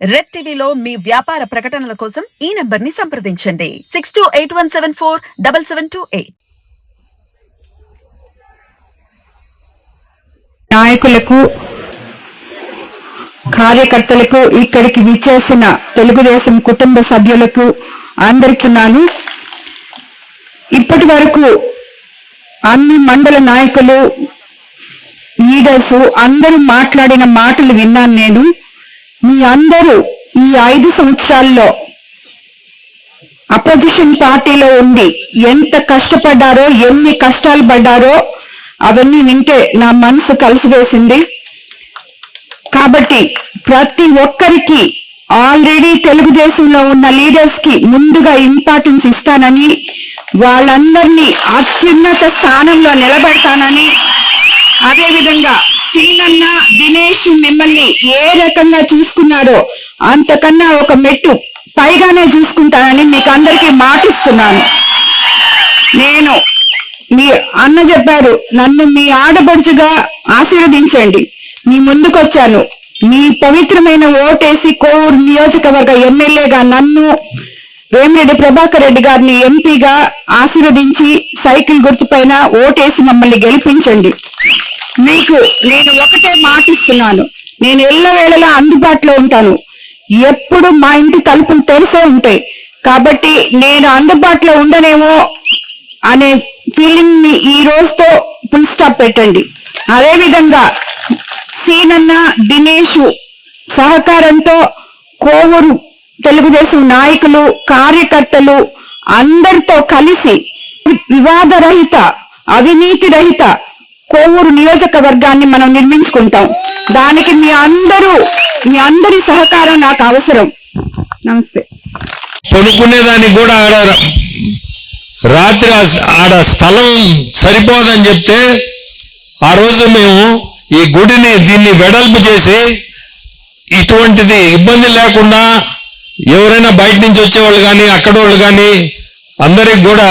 Red టీవీలో మీ వ్యాపార ప్రకటనల కోసం ఈ నంబర్ని సంప్రదించండి. Six two eight one seven four double seven two eight నాయకులకు కార్యకర్తలకు ఇక్కడికి విచ్చేసిన తెలుగుదేశం కుటుంబ సభ్యులకు అందరికీ నాను. ఇప్పటి వరకు అన్ని మండల నాయకులు లీడర్స్ అందరూ మాట్లాడిన మాటలు విన్నాను నేను. మీ అందరూ ఈ ఐదు సంవత్సరాల్లో అపోజిషన్ పార్టీలో ఉండి ఎంత కష్టపడ్డారో ఎన్ని కష్టాలు పడ్డారో అవన్నీ వింటే నా మనసు కలిసివేసింది. కాబట్టి ప్రతి ఒక్కరికి ఆల్రెడీ తెలుగుదేశంలో ఉన్న లీడర్స్కి ముందుగా ఇంపార్టెన్స్ ఇస్తానని వాళ్ళందరినీ అత్యున్నత స్థానంలో నిలబెడతానని అదేవిధంగా సింగన్న దినేష్ మిమ్మల్ని ఏ రకంగా చూసుకున్నారో అంతకన్నా ఒక మెట్టు పైగానే చూసుకుంటానని మీకు అందరికీ మాటిస్తున్నాను. నేను మీ అన్న చెప్పారు నన్ను మీ ఆడపడుచుగా ఆశీర్వదించండి. మీ ముందుకొచ్చాను. మీ పవిత్రమైన ఓటేసి కోవూరు నియోజకవర్గ ఎమ్మెల్యేగా నన్ను వేమిరెడ్డి ప్రభాకర్ రెడ్డి గారిని ఎంపీగా ఆశీర్వదించి సైకిల్ గుర్తుపైన ఓటేసి మమ్మల్ని గెలిపించండి. మీకు నేను ఒకటే మాటిస్తున్నాను నేను ఎల్లవేళలా అందుబాటులో ఉంటాను. ఎప్పుడు మా ఇంటి తలుపులు తెరిసే ఉంటాయి. కాబట్టి నేను అందుబాటులో ఉండనేమో అనే ఫీలింగ్ని ఈ రోజుతో ఫుల్ స్టాప్ పెట్టండి. అదేవిధంగా సీనన్న దినేష్ సహకారంతో కోవూరు తెలుగుదేశం నాయకులు కార్యకర్తలు అందరితో కలిసి వివాదరహిత అవినీతి రహిత కోవూరు నియోజకవర్గాన్ని మనం నిర్మించుకుంటాం. దానికి మీ అందరూ మీ అందరి సహకారం నాకు అవసరం. నమస్తే. పడుకునేదానికి కూడా ఆడ రాత్రి ఆడ స్థలం సరిపోదని చెప్తే ఆ రోజు మేము ఈ గుడిని దీన్ని వెడల్పు చేసి ఇటువంటిది ఇబ్బంది లేకుండా ఎవరైనా బయట నుంచి వచ్చేవాళ్ళు కానీ అక్కడ వాళ్ళు కానీ అందరికి కూడా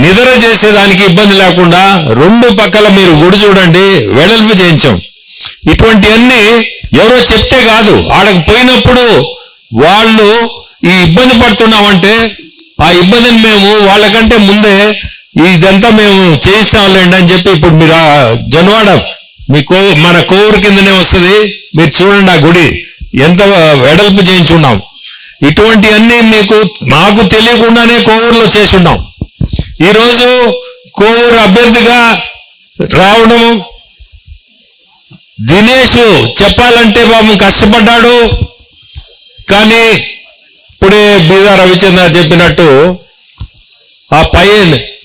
నిద్ర చేసేదానికి ఇబ్బంది లేకుండా రెండు పక్కల మీరు గుడి చూడండి వెడల్పు చేయించాం. ఇటువంటివన్నీ ఎవరో చెప్తే కాదు. ఆడకు పోయినప్పుడు వాళ్ళు ఈ ఇబ్బంది పడుతున్నామంటే ఆ ఇబ్బందిని మేము వాళ్ళకంటే ముందే ఇదంతా మేము చేయిస్తాంలేండి అని చెప్పి ఇప్పుడు మీరు ఆ జనవాడ మీ కో మన కోవూరు కిందనే వస్తుంది. మీరు చూడండి ఆ గుడి. ఎంత వెడల్పు చేయించున్నాం. ఇటువంటివన్నీ మీకు మాకు తెలియకుండానే కోవూరులో చేసున్నాం ఈరోజు కోవూరు అభ్యర్థిగా రావడం దినేష్ చెప్పాలంటే బాబు కష్టపడ్డాడు. కానీ ఇప్పుడే బీదా రవిచంద్ర చెప్పినట్టు ఆ పై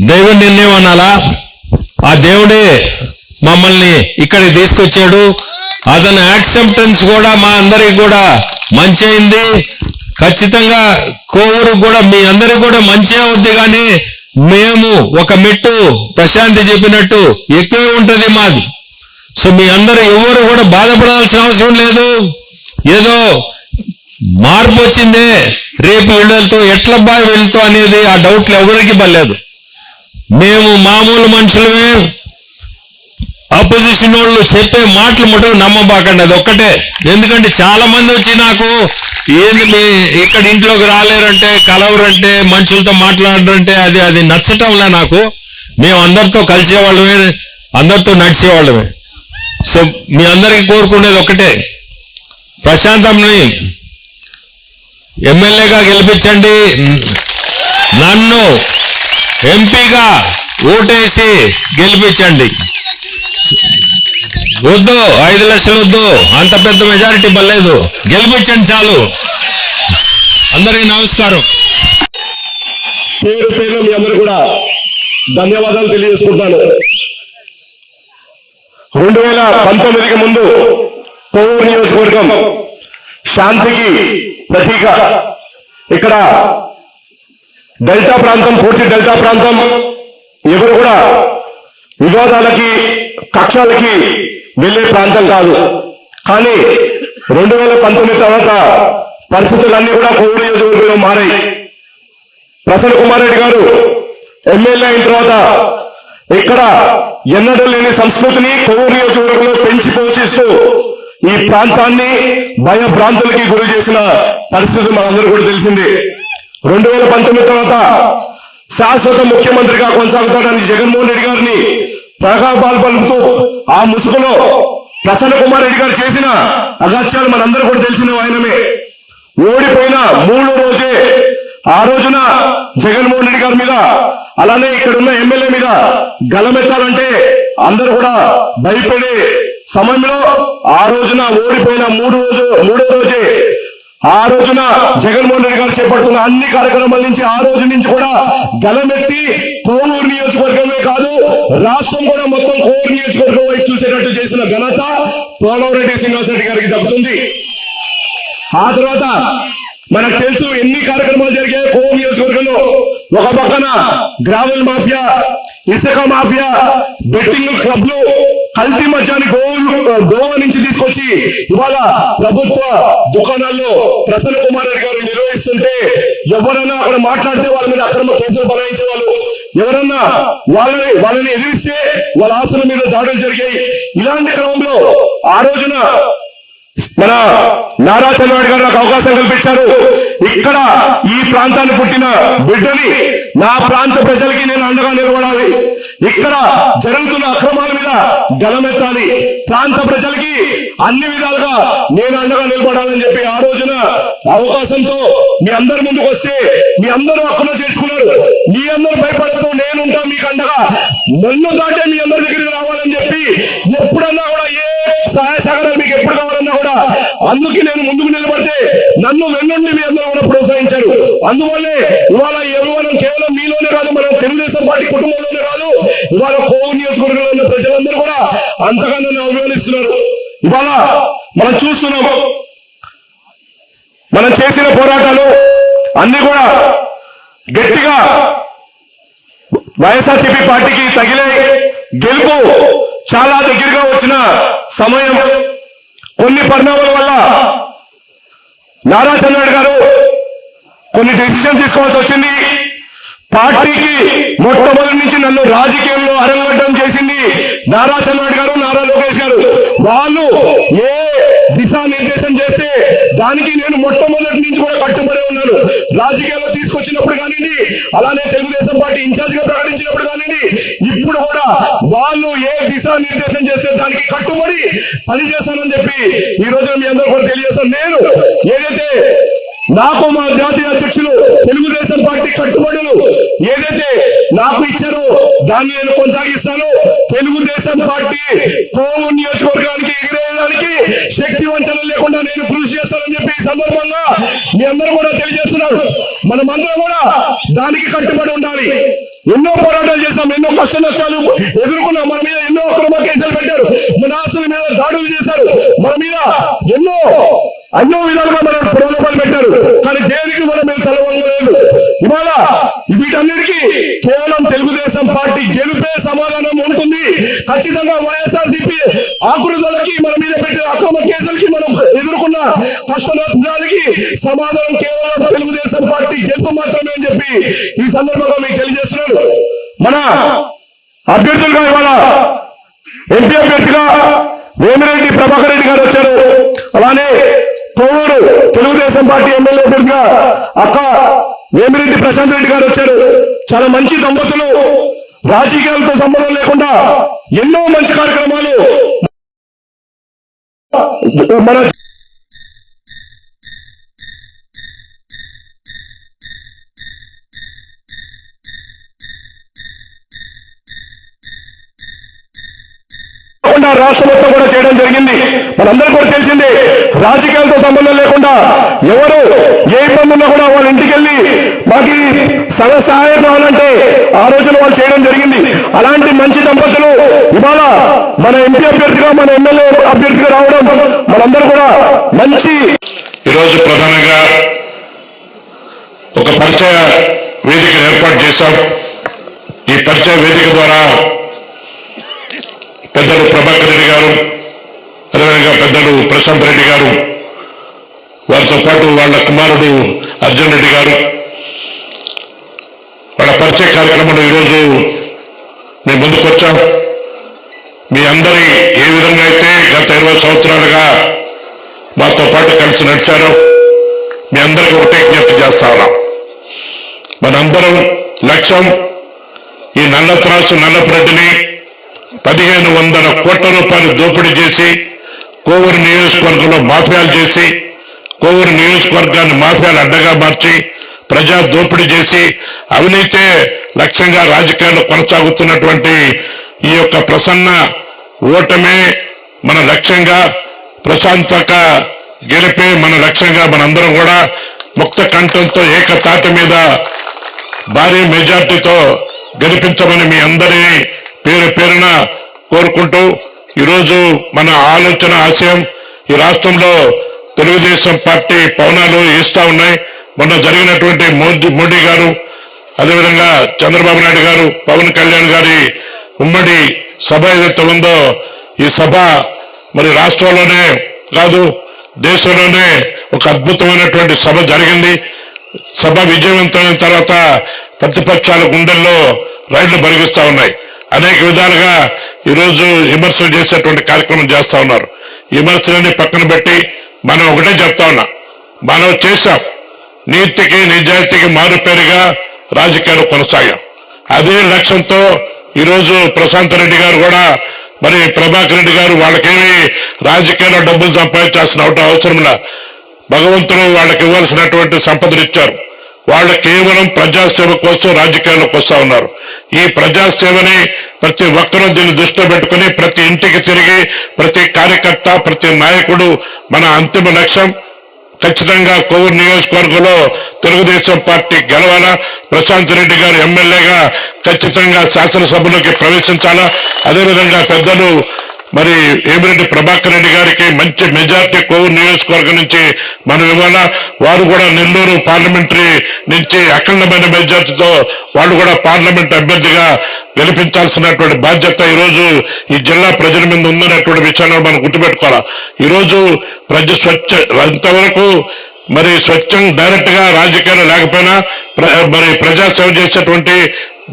దైవ నిర్ణయం అనాలా? ఆ దేవుడే మమ్మల్ని ఇక్కడికి తీసుకొచ్చాడు. అతని యాక్సెప్టెన్స్ కూడా మా అందరికి కూడా మంచి అయింది. ఖచ్చితంగా కోవూరు కూడా మీ అందరికి కూడా మంచిగా అవుద్ది కానీ మేము ఒక మెట్టు ప్రశాంతి చెప్పినట్టు ఎక్కువే ఉంటుంది మాది. సో మీ అందరూ ఎవరు కూడా బాధపడాల్సిన అవసరం లేదు. ఏదో మార్పు వచ్చిందే రేపు వీళ్ళతో ఎట్లా బాగా వెళ్తూ అనేది ఆ డౌట్లు ఎవరికి పర్లేదు మేము మామూలు మనుషులమే ఆపోజిషన్ వాళ్ళు చెప్పే మాటలు మటుకు నమ్మబాకండి అది ఒక్కటే. ఎందుకంటే చాలా మంది వచ్చి నాకు ఏంది మీ ఇక్కడ ఇంట్లోకి రాలేరంటే కలవరంటే మనుషులతో మాట్లాడరంటే అది అది నచ్చటంలే నాకు. మేము అందరితో కలిసేవాళ్ళమే అందరితో నడిచేవాళ్ళమే. సో మీ అందరికి కోరుకునేది ఒకటే ప్రశాంతంని ఎమ్మెల్యేగా గెలిపించండి. నన్ను ఎంపీగా ఓటేసి గెలిపించండి. వద్దు ఐదు లక్షలు వద్దు. అంత పెద్ద మెజారిటీ పర్లేదు గెలిపించండి చాలు. అందరికీ నమస్కారం. పేరు పేరు మీ అందరూ కూడా ధన్యవాదాలు తెలియజేసుకుంటాను రెండు వేల పంతొమ్మిదికి ముందు కోవూరు నియోజకవర్గం శాంతికి ప్రతీక. ఇక్కడ డెల్టా ప్రాంతం పూర్తి డెల్టా ప్రాంతం ఎవరు కూడా వివాదాలకి కక్షలకి వెళ్ళే ప్రాంతం కాదు. కానీ రెండు వేల పంతొమ్మిది తర్వాత పరిస్థితులన్నీ కూడా కోవిడ్ నియోజకవర్గంలో మారాయి. ప్రసన్న కుమార్ రెడ్డి గారు ఎమ్మెల్యే అయిన తర్వాత ఇక్కడ ఎన్నడూ లేని సంస్కృతిని కోవిడ్ నియోజకవర్గంలో పెంచి పోషిస్తూ ఈ ప్రాంతాన్ని భయభ్రాంతులకి గురి చేసిన పరిస్థితి మనందరూ కూడా తెలిసింది. రెండు వేల పంతొమ్మిది తర్వాత శాశ్వత ముఖ్యమంత్రిగా కొనసాగుతాడని జగన్మోహన్ రెడ్డి గారిని ప్రగాపాలు పలుకుతూ ఆ ముసుగులో ప్రసన్న కుమార్ రెడ్డి గారు చేసిన అగత్యాలు మనందరూ కూడా తెలిసిన ఆయనమే. ఓడిపోయిన మూడో రోజే ఆ రోజున జగన్మోహన్ రెడ్డి గారి మీద అలానే ఇక్కడ ఉన్న ఎమ్మెల్యే మీద గలమెత్తాలంటే అందరూ కూడా భయపడే సమయంలో ఆ రోజున ఓడిపోయిన మూడు రోజు మూడో రోజే ఆ రోజున జగన్మోహన్ రెడ్డి గారు చేపడుతున్న అన్ని కార్యక్రమాల నుంచి ఆ రోజు నుంచి కూడా గలమెత్తి కోవూరు నియోజకవర్గమే కాదు రాష్ట్రం కూడా మొత్తం కోవూరు నియోజకవర్గం వైపు చూసేటట్టు చేసిన ఘనత పోలవరెడ్డి శ్రీనివాసరెడ్డి గారికి దక్కుతుంది. ఆ తర్వాత మనకు తెలుసు ఎన్ని కార్యక్రమాలు జరిగాయి కోవూరు నియోజకవర్గంలో. ఒక పక్కన గ్రావెల్ మాఫియా ఇసుక మాఫియా బెట్టింగ్ క్లబ్లు కల్తీ మద్యాన్ని గోవా గోవా నుంచి తీసుకొచ్చి ఇవాళ ప్రభుత్వ దుకాణాల్లో ప్రసన్న కుమార్ రెడ్డి గారు నిర్వహిస్తుంటే ఎవరన్నా అక్కడ మాట్లాడితే వాళ్ళ మీద అక్రమ కేసులు బలాయించే వాళ్ళు ఎవరన్నా వాళ్ళని వాళ్ళని ఎదిరిస్తే వాళ్ళ ఆస్తుల మీద దాడులు జరిగాయి. ఇలాంటి క్రమంలో ఆ రోజున మన నారా చంద్రబాబు గారు నాకు అవకాశం కల్పించారు. ఇక్కడ ఈ ప్రాంతాన్ని పుట్టిన బిడ్డని నా ప్రాంత ప్రజలకి నేను అండగా నిలబడాలి. ఇక్కడ జరుగుతున్న అక్రమాల మీద గలమెత్తాలి. ప్రాంత ప్రజలకి అన్ని విధాలుగా నేను అండగా నిలబడాలని చెప్పి ఆ రోజున అవకాశంతో మీ అందరి ముందుకు వస్తే మీ అందరూ అక్కడ చేసుకున్నారు మీ అందరూ భయపడుతూ నేనుంటా మీకు అండగా. నన్ను దాటే మీ అందరి దగ్గరికి రావాలని చెప్పి ఎప్పుడన్నా అందుకే నేను ముందుకు నిలబడితే నన్ను వెన్నుండి మీ అందరూ కూడా ప్రోత్సహించారు. అందువల్లే ఇవాళ ఎవరు కేవలం మీలోనే కాదు మన తెలుగుదేశం పార్టీ కుటుంబంలోనే కాదు ఇవాళ కోవు నియోజకవర్గంలో ఉన్న ప్రజలందరూ కూడా అంతగా నన్ను అభిమానిస్తున్నారు. ఇవాళ మనం చూస్తున్నాము మనం చేసిన పోరాటాలు అన్ని కూడా గట్టిగా వైఎస్ఆర్సీపీ పార్టీకి తగిలే గెలుపు చాలా దగ్గరగా వచ్చిన సమయం. కొన్ని పరిణామాల వల్ల నారా చంద్రబాబు గారు కొన్ని డెసిషన్ తీసుకోవాల్సి వచ్చింది. పార్టీకి మొట్టమొదటి నుంచి నన్ను రాజకీయంలో అరంగడ్డం చేసింది నారా చంద్రబాబు గారు నారా లోకేష్ గారు. వాళ్ళు ఏ దిశానిర్దేశం దానికి నేను మొట్టమొదటి నుంచి కూడా కట్టుబడి ఉన్నాను. రాజకీయాల్లో తీసుకొచ్చినప్పుడు కానివ్వండి అలానే తెలుగుదేశం పార్టీ ఇన్ఛార్జ్గా ప్రకటించినప్పుడు కానివ్వండి ఇప్పుడు కూడా వాళ్ళు ఏ దిశానిర్దేశం చేస్తే దానికి కట్టుబడి పనిచేస్తానని చెప్పి ఈ రోజు మీ అందరూ కూడా తెలియజేస్తాను. నేను ఏదైతే నాకు మా జాతీయ అధ్యక్షులు తెలుగుదేశం పార్టీ కట్టుబడులు ఏదైతే నాకు ఇచ్చారో దాన్ని నేను కొనసాగిస్తాను. తెలుగుదేశం పార్టీ పోవు నియోజకవర్గానికి ఎగిరేయడానికి చెప్పి ఈ సందర్భంగా మీ అందరూ కూడా తెలియజేస్తున్నారు. మనమందరం కూడా దానికి కట్టుబడి ఉండాలి. ఎన్నో పోరాటాలు చేశాం ఎన్నో కష్ట నష్టాలు ఎదుర్కొన్నాం. మన మీద ఎన్నో అక్రమ కేసులు పెట్టారు. మన ఆస్తుల మీద దాడులు చేశారు. మన మీద ఎన్నో ఎన్నో విధాలుగా మనం ప్రలోభాలు పెట్టారు. కానీ దేనికి మనం మేము తలవంగలేదు? ఇవాళ వీటన్నిటికీ కేవలం తెలుగుదేశం పార్టీ గెలుపే సమాధానం ఉంటుంది. ఖచ్చితంగా వైఎస్ఆర్ సిపి ఆకృతులకి మన మీద ఎదుర్కొన్న సమాధానం కేవలం తెలుగుదేశం పార్టీ గెలుపు మాత్రమే అని చెప్పి ఈ సందర్భంగా మీకు తెలియజేస్తున్నాను. మన అభ్యర్థులుగా ఇవాళ ఎంపీ అభ్యర్థిగా వేమిరెడ్డి ప్రభాకర్ రెడ్డి గారు వచ్చారు. అలానే కొవ్వూరు తెలుగుదేశం పార్టీ ఎమ్మెల్యే అభ్యర్థిగా అక్క వేమిరెడ్డి ప్రశాంత్ రెడ్డి గారు వచ్చారు. చాలా మంచి దంపతులు రాజకీయాలతో సంబంధం లేకుండా ఎన్నో మంచి కార్యక్రమాలు మన రాష్ట్ర మొత్తం కూడా చేయడం జరిగింది. మనందరికీ కూడా తెలిసిందే రాజకీయాలతో సంబంధం లేకుండా ఎవరు ఏ ఇబ్బంది ఉన్నా కూడా వాళ్ళ ఇంటికి వెళ్ళి మాకు సగ సహాయం కావాలంటే ఆ రోజున వాళ్ళు చేయడం జరిగింది. అలాంటి మంచి దంపతులు ఇవాళ మన ఎంపీ అభ్యర్థిగా మన ఎమ్మెల్యే అభ్యర్థిగా రావడం మనందరూ కూడా మంచి ఈరోజు ప్రధానంగా ఒక పరిచయ వేదికను ఏర్పాటు చేశాం. ఈ పరిచయ వేదిక ద్వారా పెద్దలు ప్రభాకర్ రెడ్డి గారు అదేవిధంగా పెద్దలు ప్రశాంత్ రెడ్డి గారు వారితో పాటు వాళ్ళ కుమారుడు అర్జున్ రెడ్డి గారు. వాళ్ళ పరిచయ కార్యక్రమంలో ఈరోజు మేము ముందుకు వచ్చాం. మీ అందరి ఏ విధంగా అయితే గత ఇరవై సంవత్సరాలుగా మాతో పాటు కలిసి నడిచారో మీ అందరికీ ఒకటే జ్ఞప్తి చేస్తా ఉన్నాం. మనందరం లక్ష్యం ఈ నల్ల త్రాసు నల్లపురెడ్డిని పదిహేను వందల కోట్ల రూపాయలు దోపిడీ చేసి కోవూరు నియోజకవర్గంలో మాఫియాలు చేసి కోవూరు నియోజకవర్గాన్ని మాఫియాలు అడ్డగా మార్చి ప్రజా దోపిడీ చేసి అవినీతే లక్ష్యంగా రాజకీయాల్లో కొనసాగుతున్నటువంటి ఈ యొక్క ప్రసన్న ఓటమే మన లక్ష్యంగా ప్రశాంతక గెలిపే మన లక్ష్యంగా మనందరం కూడా ముక్త కంఠంతో ఏకతాటి మీద భారీ మెజార్టీతో గెలిపించమని మీ అందరినీ పేరు పేరున కోరుకుంటూ ఈరోజు మన ఆలోచన ఆశయం ఈ రాష్ట్రంలో తెలుగుదేశం పార్టీ పవనాలు ఇస్తా ఉన్నాయి. మొన్న జరిగినటువంటి మోదీ మోడీ గారు అదేవిధంగా చంద్రబాబు నాయుడు గారు పవన్ కళ్యాణ్ గారి ఉమ్మడి సభ ఏదైతే ఉందో ఈ సభ మరి రాష్ట్రంలోనే కాదు దేశంలోనే ఒక అద్భుతమైనటువంటి సభ జరిగింది. సభ విజయవంతమైన తర్వాత ప్రతిపక్షాల గుండెల్లో రైళ్ళు బలిగిస్తా ఉన్నాయి. అనేక విధాలుగా ఈరోజు విమర్శలు చేసేటువంటి కార్యక్రమం చేస్తా ఉన్నారు. విమర్శలన్నీ పక్కన పెట్టి మనం ఒకటే చెప్తా ఉన్నా. మనం చేశాం. నీతికి నిజాయితీకి మారుపేరుగా రాజకీయాలు కొనసాగాం. అదే లక్ష్యంతో ఈరోజు ప్రశాంత్ రెడ్డి గారు కూడా మరి ప్రభాకర్ రెడ్డి గారు వాళ్ళకేమి రాజకీయాల్లో డబ్బులు సంపాదించాల్సిన అవసరం భగవంతుడు వాళ్ళకి ఇవ్వాల్సినటువంటి సంపదలు ఇచ్చారు. వాళ్ళు కేవలం ప్రజాసేవ కోసం రాజకీయాల్లోకి వస్తా ఉన్నారు. ఈ ప్రజాసేవని ప్రతి ఒక్కరూ దీన్ని దృష్టిలో పెట్టుకుని ప్రతి ఇంటికి తిరిగి ప్రతి కార్యకర్త ప్రతి నాయకుడు మన అంతిమ లక్ష్యం. ఖచ్చితంగా కోవూరు నియోజకవర్గంలో తెలుగుదేశం పార్టీ గెలవాలా? ప్రశాంత్ రెడ్డి గారు ఎమ్మెల్యేగా ఖచ్చితంగా శాసనసభలోకి ప్రవేశించాలా? అదేవిధంగా పెద్దలు మరి ఏమిరెడ్డి ప్రభాకర్ రెడ్డి గారికి మంచి మెజార్టీ కోవూరు నియోజకవర్గం నుంచి మనం ఇవాళ వారు కూడా నెల్లూరు పార్లమెంటరీ నుంచి అఖండమైన మెజార్టీతో వాళ్ళు కూడా పార్లమెంట్ అభ్యర్థిగా గెలిపించాల్సినటువంటి బాధ్యత ఈ రోజు ఈ జిల్లా ప్రజల మీద ఉందనేటువంటి విషయాన్ని మనం గుర్తుపెట్టుకోవాలి. ఈ రోజు ప్రజ స్వచ్ఛ ఇంతవరకు మరి స్వచ్ఛం డైరెక్ట్గా రాజకీయాలు లేకపోయినా ప్ర- మరి ప్రజాసేవ చేసేటువంటి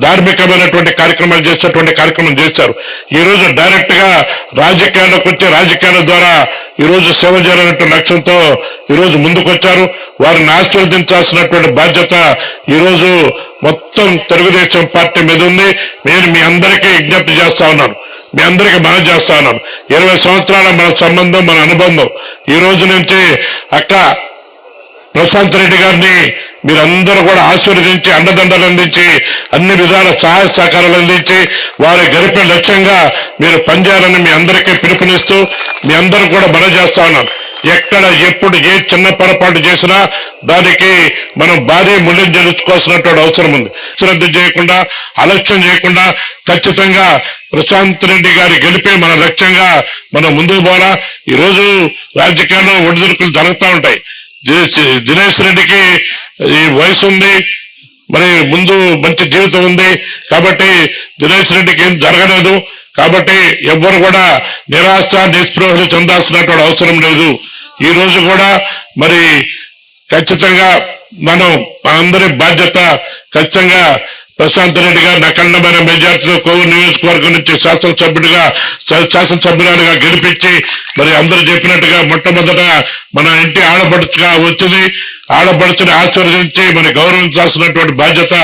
ధార్మికమైనటువంటి కార్యక్రమాలు చేసేటువంటి కార్యక్రమం చేశారు. ఈ రోజు డైరెక్ట్గా రాజకీయాలకు వచ్చి రాజకీయాల ద్వారా ఈ రోజు సేవ చేయాలనే లక్ష్యంతో ఈ రోజు ముందుకొచ్చారు. వారిని ఆశీర్వదించాల్సినటువంటి బాధ్యత ఈ రోజు మొత్తం తెలుగుదేశం పార్టీ మీద ఉంది. నేను మీ అందరికీ విజ్ఞప్తి చేస్తా ఉన్నాను. మీ అందరికీ మనం చేస్తా ఉన్నాను. ఇరవై సంవత్సరాల మన సంబంధం మన అనుబంధం. ఈ రోజు నుంచి అక్క ప్రశాంత్ రెడ్డి గారిని మీరందరూ కూడా ఆశీర్వదించి అండదండలు అందించి అన్ని విధాల సహాయ సహకారాలు అందించి వారి గడిపిన లక్ష్యంగా మీరు పనిచేయాలని మీ అందరికీ పిలుపునిస్తూ మీ అందరూ కూడా మనం చేస్తా ఉన్నాను ఎక్కడ ఎప్పుడు ఏ చిన్న పొరపాటు చేసినా దానికి మనం భారీ మూల్యం చెల్లించుకోవాల్సినటువంటి అవసరం ఉంది. శ్రద్ధ చేయకుండా అలక్ష్యం చేయకుండా ఖచ్చితంగా ప్రశాంత్ రెడ్డి గారి గెలిపే మన లక్ష్యంగా మనం ముందుకు పోవాలా? ఈ రోజు రాజకీయాల్లో ఒడిదుడుకులు జరుగుతూ ఉంటాయి. దినేష్ రెడ్డికి ఈ వయసు ఉంది మరి ముందు మంచి జీవితం ఉంది కాబట్టి దినేష్ రెడ్డికి ఏం జరగలేదు. కాబట్టి ఎవ్వరు కూడా నిరాశ నిస్పృహలు చెందాల్సినటువంటి అవసరం లేదు. ఈ రోజు కూడా మరి ఖచ్చితంగా మనం అందరి బాధ్యత ఖచ్చితంగా ప్రశాంత్ రెడ్డి గారిని అఖండమైన మెజార్టీతో కోవూరు నియోజకవర్గం నుంచి శాసనసభ్యుడిగా శా- శాసనసభ్యురాలుగా గెలిపించి మరి అందరు చెప్పినట్టుగా మొట్టమొదట మన ఇంటి ఆడపడుచుగా వచ్చింది. ఆడపడుచుని ఆశీర్వదించి మన గౌరవించాల్సినటువంటి బాధ్యత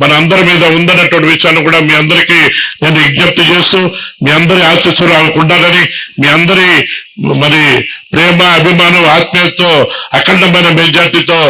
మన అందరి మీద ఉందన్నటువంటి విషయాన్ని కూడా మీ అందరికీ నేను విజ్ఞప్తి చేస్తూ మీ అందరి ఆశీస్సులు ఆమెకు ఉండాలని మీ అందరి మరి ప్రేమ అభిమానం ఆత్మీయతతో అఖండమైన మెజార్టీతో